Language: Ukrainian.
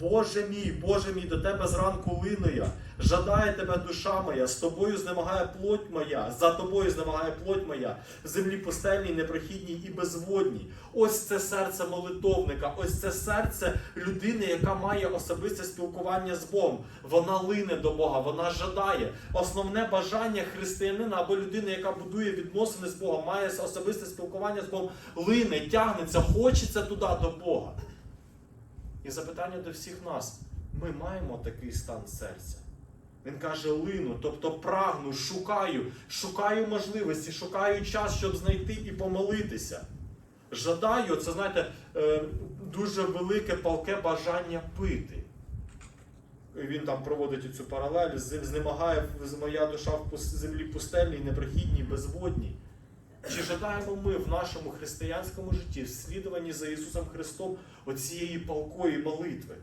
Боже мій, Боже мій, до тебе зранку лину я. Жадає тебе душа моя, з тобою знемагає плоть моя, за тобою знемагає плоть моя, в землі пустельній, непрохідній і безводній. Ось це серце молитовника, ось це серце людини, яка має особисте спілкування з Богом. Вона лине до Бога, вона жадає. Основне бажання християнина або людини, яка будує відносини з Богом, має особисте спілкування з Богом, лине, тягнеться, хочеться туди до Бога. І запитання до всіх нас: ми маємо такий стан серця. Він каже: лину, тобто прагну, шукаю, шукаю можливості, шукаю час, щоб знайти і помолитися. Жадаю, це знаєте, е, дуже велике палке бажання пити. Він там проводить цю паралель, знемагає моя душа в землі пустельній, непрохідній, безводній. Чи жадаємо ми в нашому християнському житті, в слідуванні за Ісусом Христом, оцієї палкої молитви?